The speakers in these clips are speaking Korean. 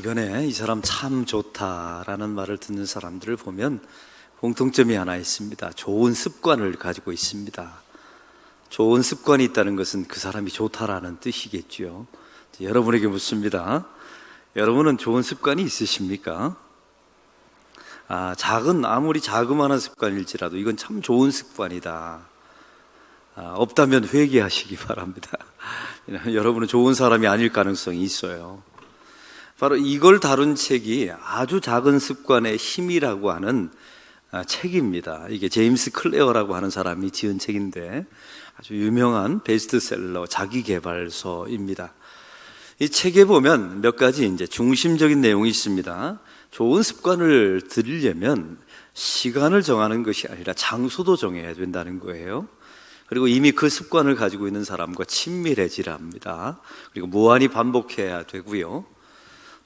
주변에 이 사람 참 좋다라는 말을 듣는 사람들을 보면 공통점이 하나 있습니다. 좋은 습관을 가지고 있습니다. 좋은 습관이 있다는 것은 그 사람이 좋다라는 뜻이겠죠. 여러분에게 묻습니다. 여러분은 좋은 습관이 있으십니까? 아, 작은, 아무리 자그마한 습관일지라도 이건 참 좋은 습관이다. 아, 없다면 회개하시기 바랍니다. 여러분은 좋은 사람이 아닐 가능성이 있어요. 바로 이걸 다룬 책이 아주 작은 습관의 힘이라고 하는 아, 책입니다. 이게 제임스 클레어라고 하는 사람이 지은 책인데 아주 유명한 베스트셀러 자기개발서입니다. 이 책에 보면 몇 가지 이제 중심적인 내용이 있습니다. 좋은 습관을 들이려면 시간을 정하는 것이 아니라 장소도 정해야 된다는 거예요. 그리고 이미 그 습관을 가지고 있는 사람과 친밀해지라 합니다. 그리고 무한히 반복해야 되고요.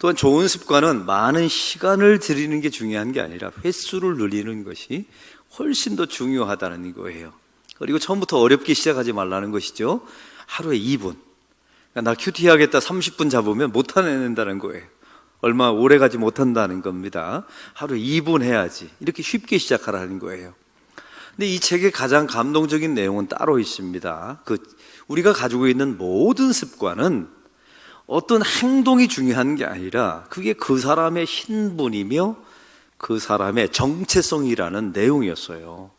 또한 좋은 습관은 많은 시간을 들이는 게 중요한 게 아니라 횟수를 늘리는 것이 훨씬 더 중요하다는 거예요. 그리고 처음부터 어렵게 시작하지 말라는 것이죠. 하루에 2분. 그러니까 나 큐티 하겠다 30분 잡으면 못 해낸다는 거예요. 얼마 오래 가지 못한다는 겁니다. 하루 2분 해야지. 이렇게 쉽게 시작하라는 거예요. 근데 이 책의 가장 감동적인 내용은 따로 있습니다. 그 우리가 가지고 있는 모든 습관은 어떤 행동이 중요한 게 아니라 그게 그 사람의 신분이며 그 사람의 정체성이라는 내용이었어요.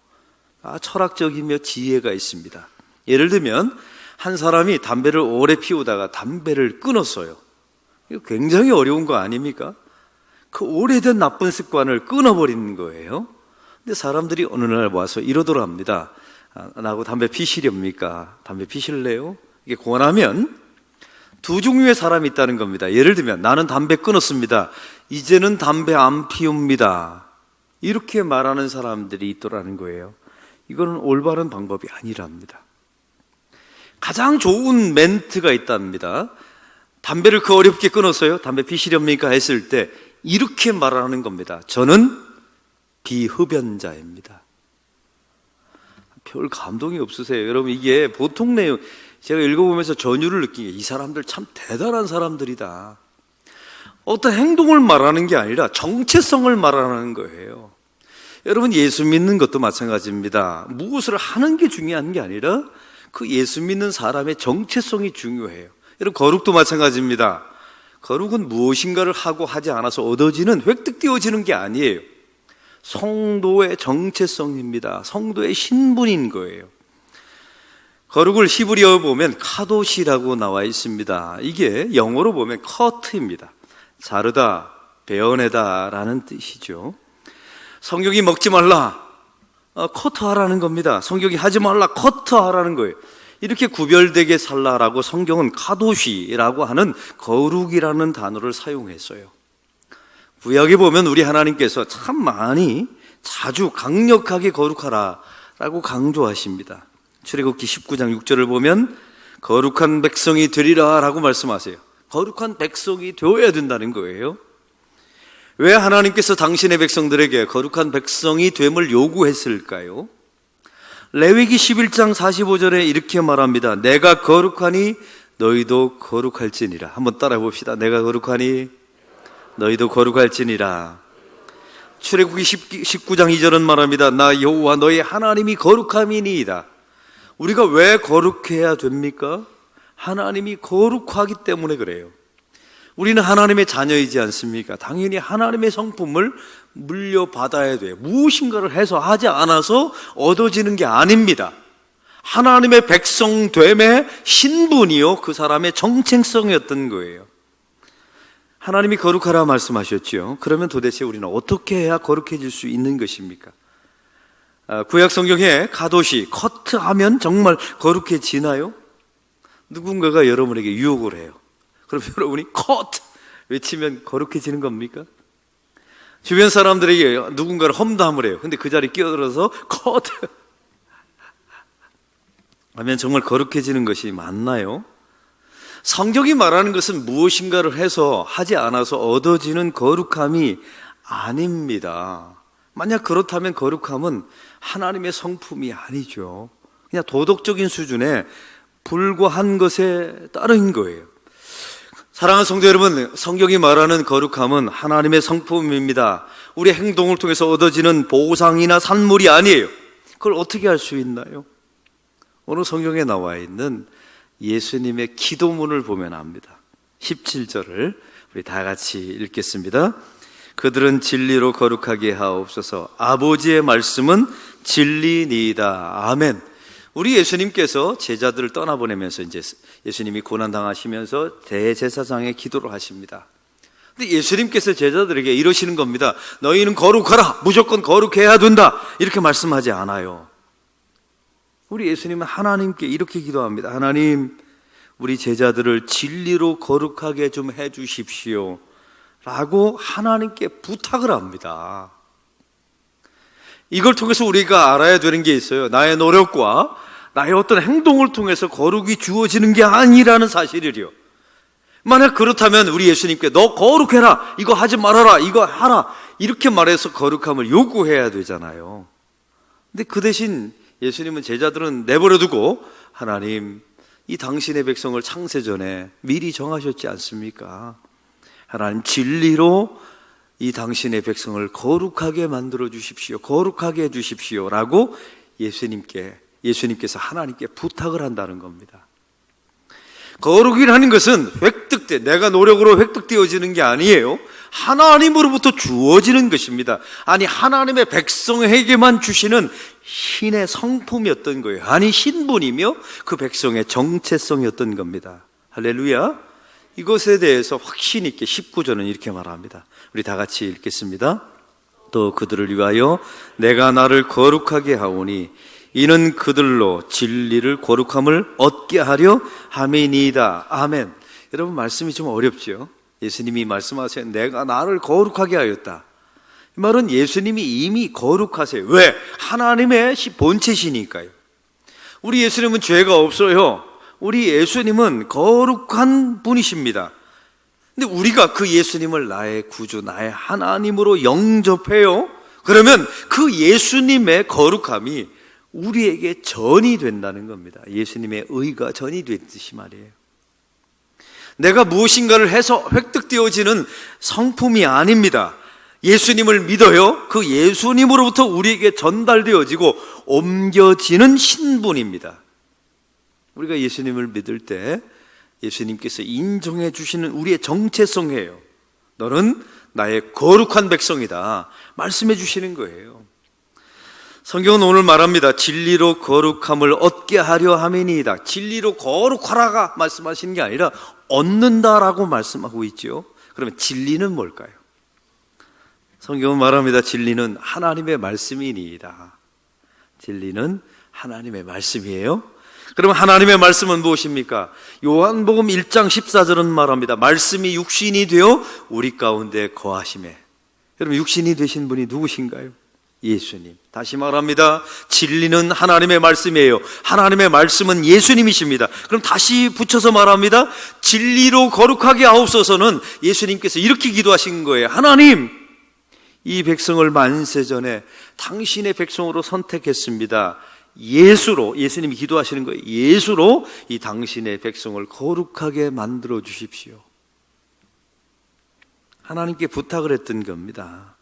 아, 철학적이며 지혜가 있습니다. 예를 들면 한 사람이 담배를 오래 피우다가 담배를 끊었어요. 이거 굉장히 어려운 거 아닙니까? 그 오래된 나쁜 습관을 끊어버리는 거예요. 근데 사람들이 어느 날 와서 이러더라 합니다. 아, 나하고 담배 피시렵니까? 담배 피실래요? 이게 권하면 두 종류의 사람이 있다는 겁니다. 예를 들면 나는 담배 끊었습니다. 이제는 담배 안 피웁니다. 이렇게 말하는 사람들이 있더라는 거예요. 이거는 올바른 방법이 아니랍니다. 가장 좋은 멘트가 있답니다. 담배를 그 어렵게 끊었어요. 담배 피시렵니까? 했을 때 이렇게 말하는 겁니다. 저는 비흡연자입니다. 별 감동이 없으세요. 여러분 이게 보통 내용 제가 읽어보면서 전율을 느낀 게 이 사람들 참 대단한 사람들이다. 어떤 행동을 말하는 게 아니라 정체성을 말하는 거예요. 여러분 예수 믿는 것도 마찬가지입니다. 무엇을 하는 게 중요한 게 아니라 그 예수 믿는 사람의 정체성이 중요해요. 여러분 거룩도 마찬가지입니다. 거룩은 무엇인가를 하고 하지 않아서 얻어지는 획득되어지는 게 아니에요. 성도의 정체성입니다. 성도의 신분인 거예요. 거룩을 히브리어 보면 카도시라고 나와 있습니다. 이게 영어로 보면 커트입니다. 자르다, 베어내다라는 뜻이죠. 성경이 먹지 말라, 어, 커트하라는 겁니다. 성경이 하지 말라, 커트하라는 거예요. 이렇게 구별되게 살라라고 성경은 카도시라고 하는 거룩이라는 단어를 사용했어요. 구약에 보면 우리 하나님께서 참 많이 자주 강력하게 거룩하라라고 강조하십니다. 출애굽기 19장 6절을 보면 거룩한 백성이 되리라라고 말씀하세요. 거룩한 백성이 되어야 된다는 거예요. 왜 하나님께서 당신의 백성들에게 거룩한 백성이 됨을 요구했을까요? 레위기 11장 45절에 이렇게 말합니다. 내가 거룩하니 너희도 거룩할지니라. 한번 따라해 봅시다. 내가 거룩하니 너희도 거룩할지니라. 출애굽기 19장 2절은 말합니다. 나 여호와 너희 하나님이 거룩함이니이다. 우리가 왜 거룩해야 됩니까? 하나님이 거룩하기 때문에 그래요. 우리는 하나님의 자녀이지 않습니까? 당연히 하나님의 성품을 물려받아야 돼요. 무엇인가를 해서 하지 않아서 얻어지는 게 아닙니다. 하나님의 백성됨의 신분이요. 그 사람의 정체성이었던 거예요. 하나님이 거룩하라 말씀하셨지요. 그러면 도대체 우리는 어떻게 해야 거룩해질 수 있는 것입니까? 아, 구약 성경에 가도시 커트하면 정말 거룩해지나요? 누군가가 여러분에게 유혹을 해요. 그럼 여러분이 커트 외치면 거룩해지는 겁니까? 주변 사람들에게 누군가를 험담을 해요. 근데 그 자리에 끼어들어서 커트 하면 정말 거룩해지는 것이 맞나요? 성경이 말하는 것은 무엇인가를 해서 하지 않아서 얻어지는 거룩함이 아닙니다. 만약 그렇다면 거룩함은 하나님의 성품이 아니죠. 그냥 도덕적인 수준에 불과한 것에 따른 거예요. 사랑하는 성도 여러분, 성경이 말하는 거룩함은 하나님의 성품입니다. 우리 행동을 통해서 얻어지는 보상이나 산물이 아니에요. 그걸 어떻게 할수 있나요? 오늘 성경에 나와 있는 예수님의 기도문을 보면 압니다. 17절을 우리 다 같이 읽겠습니다. 그들은 진리로 거룩하게 하옵소서. 아버지의 말씀은 진리니이다. 아멘. 우리 예수님께서 제자들을 떠나보내면서 이제 예수님이 고난 당하시면서 대제사장의 기도를 하십니다. 근데 예수님께서 제자들에게 이러시는 겁니다. 너희는 거룩하라. 무조건 거룩해야 된다. 이렇게 말씀하지 않아요. 우리 예수님은 하나님께 이렇게 기도합니다. 하나님, 우리 제자들을 진리로 거룩하게 좀 해 주십시오. 라고 하나님께 부탁을 합니다. 이걸 통해서 우리가 알아야 되는 게 있어요. 나의 노력과 나의 어떤 행동을 통해서 거룩이 주어지는 게 아니라는 사실이요. 만약 그렇다면 우리 예수님께 너 거룩해라. 이거 하지 말아라. 이거 하라. 이렇게 말해서 거룩함을 요구해야 되잖아요. 근데 그 대신 예수님은 제자들은 내버려 두고 하나님 이 당신의 백성을 창세 전에 미리 정하셨지 않습니까? 하나님 진리로 이 당신의 백성을 거룩하게 만들어 주십시오. 거룩하게 해 주십시오라고 예수님께 예수님께서 하나님께 부탁을 한다는 겁니다. 거룩이라는 것은 획득돼 내가 노력으로 획득되어지는 게 아니에요. 하나님으로부터 주어지는 것입니다. 아니 하나님의 백성에게만 주시는 신의 성품이었던 거예요. 아니 신분이며 그 백성의 정체성이었던 겁니다. 할렐루야. 이것에 대해서 확신 있게 19절은 이렇게 말합니다. 우리 다 같이 읽겠습니다. 또 그들을 위하여 내가 나를 거룩하게 하오니 이는 그들로 진리를 거룩함을 얻게 하려 함이니이다. 아멘. 여러분 말씀이 좀 어렵죠? 예수님이 말씀하세요. 내가 나를 거룩하게 하였다. 이 말은 예수님이 이미 거룩하세요. 왜? 하나님의 본체시니까요. 우리 예수님은 죄가 없어요. 우리 예수님은 거룩한 분이십니다. 근데 우리가 그 예수님을 나의 구주, 나의 하나님으로 영접해요. 그러면 그 예수님의 거룩함이 우리에게 전이 된다는 겁니다. 예수님의 의가 전이 됐듯이 말이에요. 내가 무엇인가를 해서 획득되어지는 성품이 아닙니다. 예수님을 믿어요. 그 예수님으로부터 우리에게 전달되어지고 옮겨지는 신분입니다. 우리가 예수님을 믿을 때 예수님께서 인정해 주시는 우리의 정체성이에요. 너는 나의 거룩한 백성이다. 말씀해 주시는 거예요. 성경은 오늘 말합니다. 진리로 거룩함을 얻게 하려 함이니이다. 진리로 거룩하라가 말씀하시는 게 아니라 얻는다라고 말씀하고 있죠. 그러면 진리는 뭘까요? 성경은 말합니다. 진리는 하나님의 말씀이니이다. 진리는 하나님의 말씀이에요. 그러면 하나님의 말씀은 무엇입니까? 요한복음 1장 14절은 말합니다. 말씀이 육신이 되어 우리 가운데 거하심에. 여러분 육신이 되신 분이 누구신가요? 예수님. 다시 말합니다. 진리는 하나님의 말씀이에요. 하나님의 말씀은 예수님이십니다. 그럼 다시 붙여서 말합니다. 진리로 거룩하게 하옵소서는 예수님께서 이렇게 기도하신 거예요. 하나님, 이 백성을 만세 전에 당신의 백성으로 선택했습니다. 예수로, 예수님이 기도하시는 거예요. 예수로 이 당신의 백성을 거룩하게 만들어 주십시오. 하나님께 부탁을 했던 겁니다.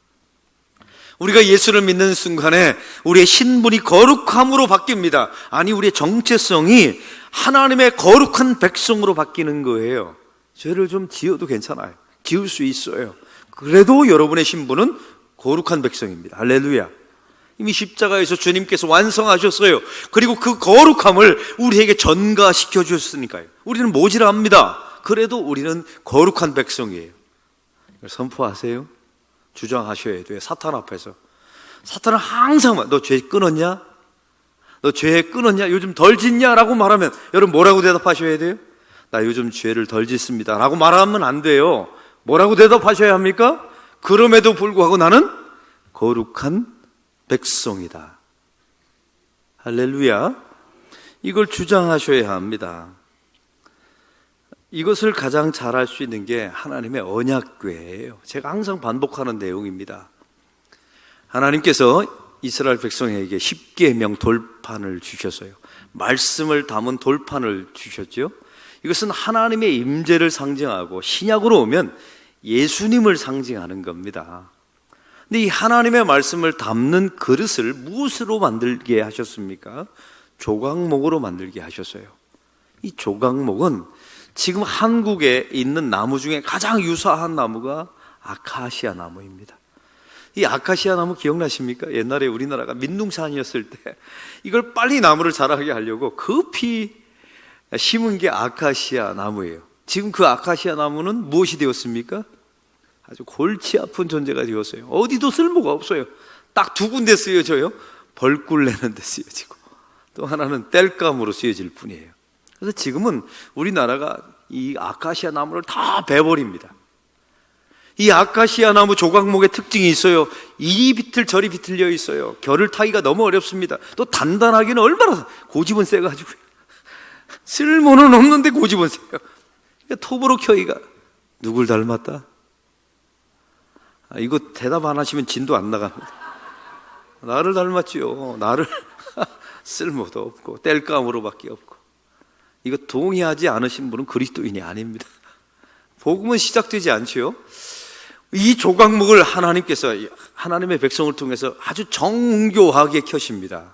우리가 예수를 믿는 순간에 우리의 신분이 거룩함으로 바뀝니다. 아니, 우리의 정체성이 하나님의 거룩한 백성으로 바뀌는 거예요. 죄를 좀 지어도 괜찮아요. 지을 수 있어요. 그래도 여러분의 신분은 거룩한 백성입니다. 할렐루야. 이미 십자가에서 주님께서 완성하셨어요. 그리고 그 거룩함을 우리에게 전가시켜 주셨으니까요. 우리는 모질합니다. 그래도 우리는 거룩한 백성이에요. 선포하세요. 주장하셔야 돼요. 사탄 앞에서. 사탄은 항상 너 죄 끊었냐? 너 죄 끊었냐? 요즘 덜 짓냐? 라고 말하면 여러분 뭐라고 대답하셔야 돼요? 나 요즘 죄를 덜 짓습니다. 라고 말하면 안 돼요. 뭐라고 대답하셔야 합니까? 그럼에도 불구하고 나는 거룩한 백성이다. 할렐루야. 이걸 주장하셔야 합니다. 이것을 가장 잘할 수 있는 게 하나님의 언약궤예요. 제가 항상 반복하는 내용입니다. 하나님께서 이스라엘 백성에게 십계명 돌판을 주셨어요. 말씀을 담은 돌판을 주셨죠. 이것은 하나님의 임재를 상징하고 신약으로 오면 예수님을 상징하는 겁니다. 근데 이 하나님의 말씀을 담는 그릇을 무엇으로 만들게 하셨습니까? 조각목으로 만들게 하셨어요. 이 조각목은 지금 한국에 있는 나무 중에 가장 유사한 나무가 아카시아 나무입니다. 이 아카시아 나무 기억나십니까? 옛날에 우리나라가 민둥산이었을 때 이걸 빨리 나무를 자라게 하려고 급히 심은 게 아카시아 나무예요. 지금 그 아카시아 나무는 무엇이 되었습니까? 아주 골치 아픈 존재가 되었어요. 어디도 쓸모가 없어요. 딱 두 군데 쓰여져요. 벌꿀 내는 데 쓰여지고 또 하나는 땔감으로 쓰여질 뿐이에요. 그래서 지금은 우리나라가 이 아카시아 나무를 다 베버립니다. 이 아카시아 나무 조각목의 특징이 있어요. 이리 비틀 저리 비틀려 있어요. 결을 타기가 너무 어렵습니다. 또 단단하기는 얼마나 고집은 세가지고요. 쓸모는 없는데 고집은 세요. 톱으로 켜기가 누굴 닮았다? 아, 이거 대답 안 하시면 진도 안 나갑니다. 나를 닮았지요. 나를 쓸모도 없고 뗄감으로밖에 없고 이거 동의하지 않으신 분은 그리스도인이 아닙니다. 복음은 시작되지 않지요. 이 조각목을 하나님께서 하나님의 백성을 통해서 아주 정교하게 켜십니다.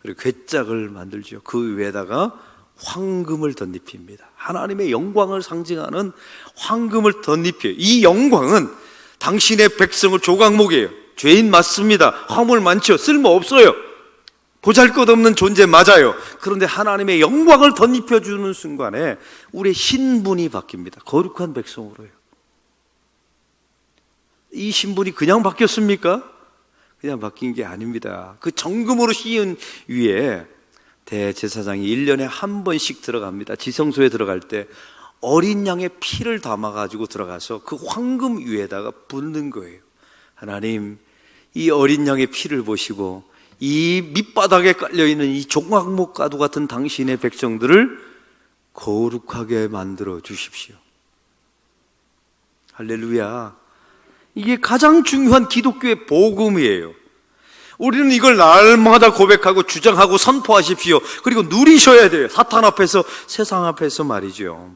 그리고 괴짝을 만들죠. 그 위에다가 황금을 덧입힙니다. 하나님의 영광을 상징하는 황금을 덧입혀요. 이 영광은 당신의 백성을 조각목이에요. 죄인 맞습니다. 화물 많죠. 쓸모 없어요. 보잘 것 없는 존재 맞아요. 그런데 하나님의 영광을 덧입혀 주는 순간에 우리의 신분이 바뀝니다. 거룩한 백성으로요. 이 신분이 그냥 바뀌었습니까? 그냥 바뀐 게 아닙니다. 그 정금으로 씌운 위에 대제사장이 1년에 한 번씩 들어갑니다. 지성소에 들어갈 때 어린 양의 피를 담아가지고 들어가서 그 황금 위에다가 붓는 거예요. 하나님, 이 어린 양의 피를 보시고 이 밑바닥에 깔려있는 이 종각목 가두 같은 당신의 백성들을 거룩하게 만들어 주십시오. 할렐루야. 이게 가장 중요한 기독교의 복음이에요. 우리는 이걸 날마다 고백하고 주장하고 선포하십시오. 그리고 누리셔야 돼요. 사탄 앞에서, 세상 앞에서 말이죠.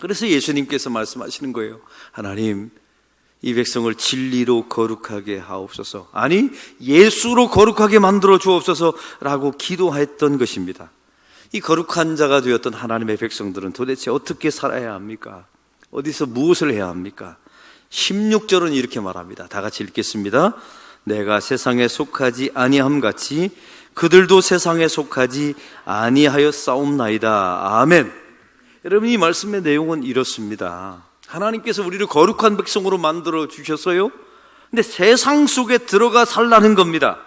그래서 예수님께서 말씀하시는 거예요. 하나님, 이 백성을 진리로 거룩하게 하옵소서. 아니, 예수로 거룩하게 만들어 주옵소서라고 기도했던 것입니다. 이 거룩한 자가 되었던 하나님의 백성들은 도대체 어떻게 살아야 합니까? 어디서 무엇을 해야 합니까? 16절은 이렇게 말합니다. 다 같이 읽겠습니다. 내가 세상에 속하지 아니함 같이 그들도 세상에 속하지 아니하여 싸움나이다. 아멘. 여러분 이 말씀의 내용은 이렇습니다. 하나님께서 우리를 거룩한 백성으로 만들어 주셨어요. 근데 세상 속에 들어가 살라는 겁니다.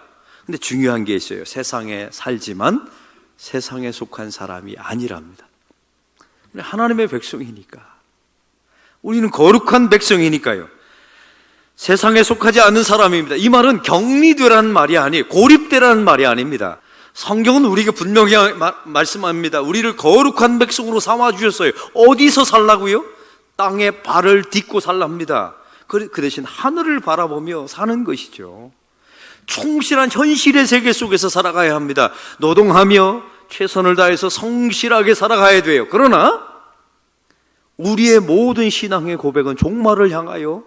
근데 중요한 게 있어요. 세상에 살지만 세상에 속한 사람이 아니랍니다. 하나님의 백성이니까. 우리는 거룩한 백성이니까요. 세상에 속하지 않는 사람입니다. 이 말은 격리되라는 말이 아니에요. 고립되라는 말이 아닙니다. 성경은 우리에게 분명히 말씀합니다. 우리를 거룩한 백성으로 삼아 주셨어요. 어디서 살라고요? 땅에 발을 딛고 살랍니다. 그, 그 대신 하늘을 바라보며 사는 것이죠. 충실한 현실의 세계 속에서 살아가야 합니다. 노동하며 최선을 다해서 성실하게 살아가야 돼요. 그러나 우리의 모든 신앙의 고백은 종말을 향하여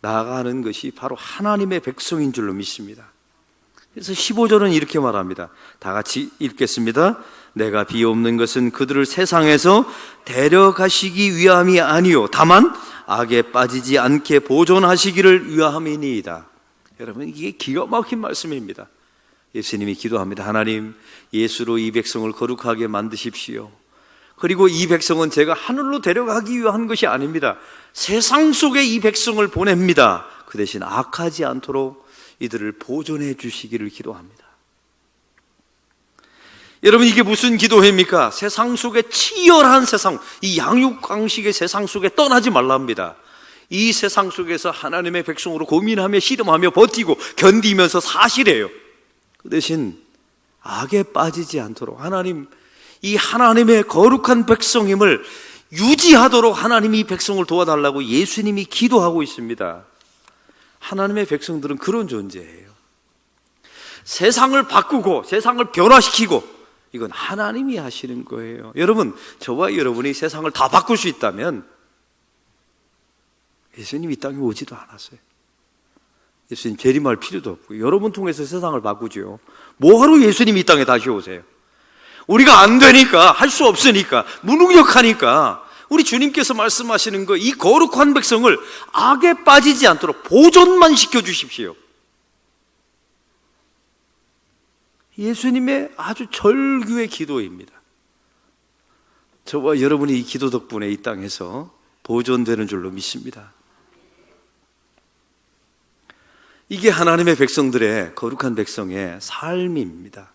나아가는 것이 바로 하나님의 백성인 줄로 믿습니다. 그래서 15절은 이렇게 말합니다. 다 같이 읽겠습니다. 내가 비옵는 것은 그들을 세상에서 데려가시기 위함이 아니요. 다만 악에 빠지지 않게 보존하시기를 위함이니이다. 여러분, 이게 기가 막힌 말씀입니다. 예수님이 기도합니다. 하나님, 예수로 이 백성을 거룩하게 만드십시오. 그리고 이 백성은 제가 하늘로 데려가기 위한 것이 아닙니다. 세상 속에 이 백성을 보냅니다. 그 대신 악하지 않도록 이들을 보존해 주시기를 기도합니다. 여러분 이게 무슨 기도회입니까? 세상 속에 치열한 세상, 이 양육강식의 세상 속에 떠나지 말랍니다. 이 세상 속에서 하나님의 백성으로 고민하며 씨름하며 버티고 견디면서 사실해요. 그 대신 악에 빠지지 않도록 하나님 이 하나님의 거룩한 백성임을 유지하도록 하나님이 백성을 도와달라고 예수님이 기도하고 있습니다. 하나님의 백성들은 그런 존재예요. 세상을 바꾸고 세상을 변화시키고 이건 하나님이 하시는 거예요. 여러분, 저와 여러분이 세상을 다 바꿀 수 있다면 예수님이 이 땅에 오지도 않았어요. 예수님 재림할 필요도 없고 여러분 통해서 세상을 바꾸죠. 뭐하러 예수님이 이 땅에 다시 오세요? 우리가 안 되니까 할 수 없으니까 무능력하니까 우리 주님께서 말씀하시는 거 이 거룩한 백성을 악에 빠지지 않도록 보존만 시켜 주십시오. 예수님의 아주 절규의 기도입니다. 저와 여러분이 이 기도 덕분에 이 땅에서 보존되는 줄로 믿습니다. 이게 하나님의 백성들의 거룩한 백성의 삶입니다.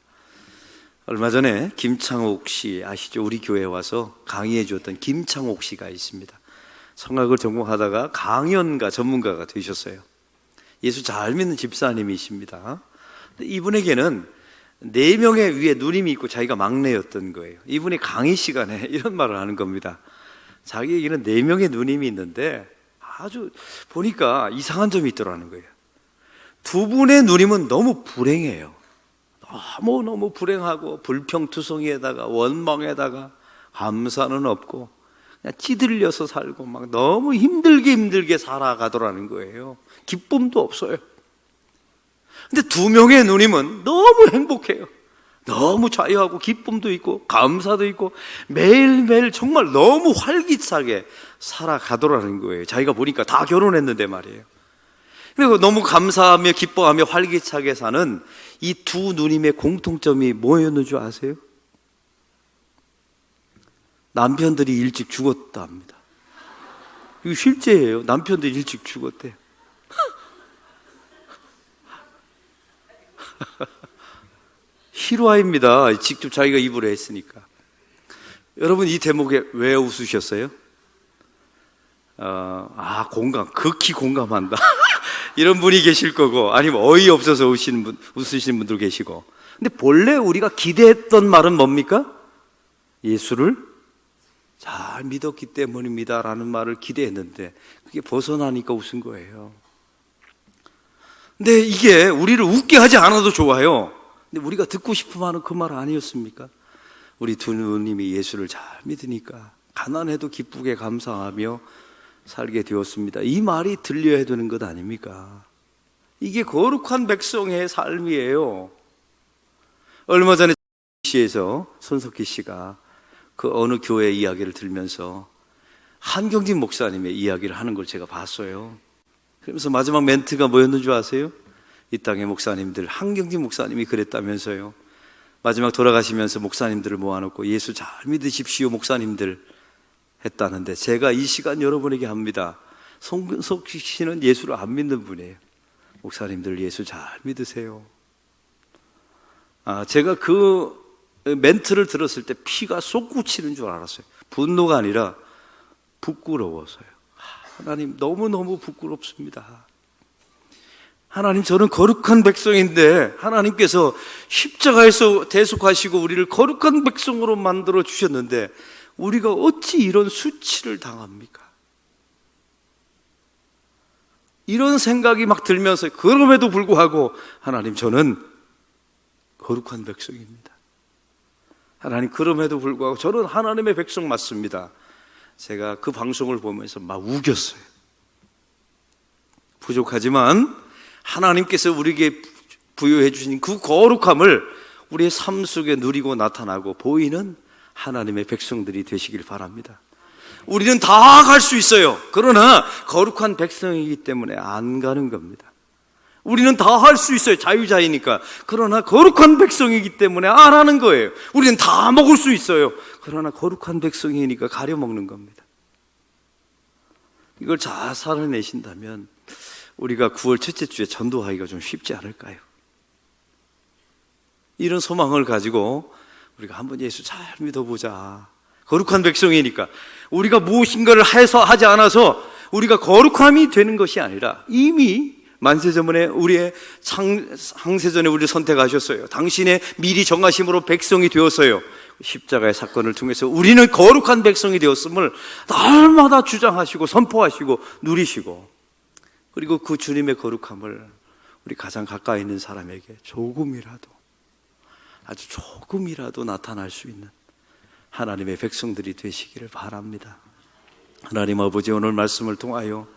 얼마 전에 김창옥 씨 아시죠? 우리 교회에 와서 강의해 주었던 김창옥 씨가 있습니다. 성악을 전공하다가 강연가 전문가가 되셨어요. 예수 잘 믿는 집사님이십니다. 이분에게는 네 명의 위에 누님이 있고 자기가 막내였던 거예요. 이분이 강의 시간에 이런 말을 하는 겁니다. 자기에게는 네 명의 누님이 있는데 아주 보니까 이상한 점이 있더라는 거예요. 두 분의 누님은 너무 불행해요. 너무 너무 불행하고 불평투성이에다가 원망에다가 감사는 없고 그냥 찌들려서 살고 막 너무 힘들게 힘들게 살아가더라는 거예요. 기쁨도 없어요. 근데 두 명의 누님은 너무 행복해요. 너무 자유하고 기쁨도 있고 감사도 있고 매일매일 정말 너무 활기차게 살아가더라는 거예요. 자기가 보니까 다 결혼했는데 말이에요. 그리고 너무 감사하며 기뻐하며 활기차게 사는 이 두 누님의 공통점이 뭐였는 줄 아세요? 남편들이 일찍 죽었다 합니다. 이거 실제예요. 남편들이 일찍 죽었대요. 실화입니다. 직접 자기가 입으로 했으니까. 여러분 이 대목에 왜 웃으셨어요? 어, 아 공감, 극히 공감한다. 이런 분이 계실 거고, 아니면 어이없어서 웃으시는 분, 웃으시는 분들 계시고. 근데 본래 우리가 기대했던 말은 뭡니까? 예수를 잘 믿었기 때문입니다. 라는 말을 기대했는데, 그게 벗어나니까 웃은 거예요. 근데 이게 우리를 웃게 하지 않아도 좋아요. 근데 우리가 듣고 말은 그말 아니었습니까? 우리 두 누님이 예수를 잘 믿으니까 가난해도 기쁘게 감사하며 살게 되었습니다. 이 말이 들려야 되는 것 아닙니까? 이게 거룩한 백성의 삶이에요. 얼마 전에 시에서 손석희 씨가 그 어느 교회 이야기를 들면서 한경진 목사님의 이야기를 하는 걸 제가 봤어요. 그러면서 마지막 멘트가 뭐였는 줄 아세요? 이 땅의 목사님들, 한경진 목사님이 그랬다면서요. 마지막 돌아가시면서 목사님들을 모아놓고 예수 잘 믿으십시오, 목사님들 했다는데 제가 이 시간 여러분에게 합니다. 송석희 씨는 예수를 안 믿는 분이에요. 목사님들 예수 잘 믿으세요. 아, 제가 그 멘트를 들었을 때 피가 솟구치는 줄 알았어요. 분노가 아니라 부끄러워서요. 하나님 너무너무 부끄럽습니다. 하나님 저는 거룩한 백성인데 하나님께서 십자가에서 대속하시고 우리를 거룩한 백성으로 만들어 주셨는데 우리가 어찌 이런 수치를 당합니까? 이런 생각이 막 들면서 그럼에도 불구하고 하나님 저는 거룩한 백성입니다. 하나님 그럼에도 불구하고 저는 하나님의 백성 맞습니다. 제가 그 방송을 보면서 막 우겼어요. 부족하지만 하나님께서 우리에게 부여해 주신 그 거룩함을 우리의 삶 속에 누리고 나타나고 보이는 하나님의 백성들이 되시길 바랍니다. 우리는 다 갈 수 있어요. 그러나 거룩한 백성이기 때문에 안 가는 겁니다. 우리는 다 할 수 있어요. 자유자이니까. 그러나 거룩한 백성이기 때문에 안 하는 거예요. 우리는 다 먹을 수 있어요. 그러나 거룩한 백성이니까 가려 먹는 겁니다. 이걸 잘 살아내신다면 우리가 9월 첫째 주에 전도하기가 좀 쉽지 않을까요? 이런 소망을 가지고 우리가 한번 예수 잘 믿어보자. 거룩한 백성이니까 우리가 무엇인가를 해서 하지 않아서 우리가 거룩함이 되는 것이 아니라 이미 만세전에 우리의 항세전에 우리를 선택하셨어요. 당신의 미리 정하심으로 백성이 되었어요. 십자가의 사건을 통해서 우리는 거룩한 백성이 되었음을 날마다 주장하시고 선포하시고 누리시고 그리고 그 주님의 거룩함을 우리 가장 가까이 있는 사람에게 조금이라도 아주 조금이라도 나타날 수 있는 하나님의 백성들이 되시기를 바랍니다. 하나님 아버지 오늘 말씀을 통하여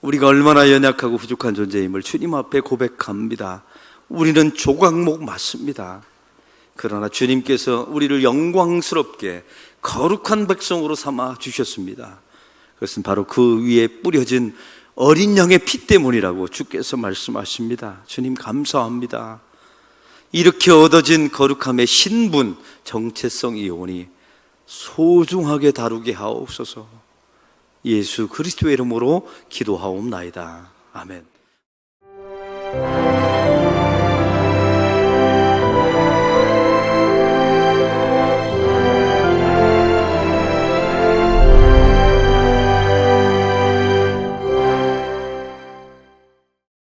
우리가 얼마나 연약하고 부족한 존재임을 주님 앞에 고백합니다. 우리는 조각목 맞습니다. 그러나 주님께서 우리를 영광스럽게 거룩한 백성으로 삼아 주셨습니다. 그것은 바로 그 위에 뿌려진 어린 양의 피 때문이라고 주께서 말씀하십니다. 주님 감사합니다. 이렇게 얻어진 거룩함의 신분, 정체성 이오니 소중하게 다루게 하옵소서. 예수 그리스도의 이름으로 기도하옵나이다. 아멘.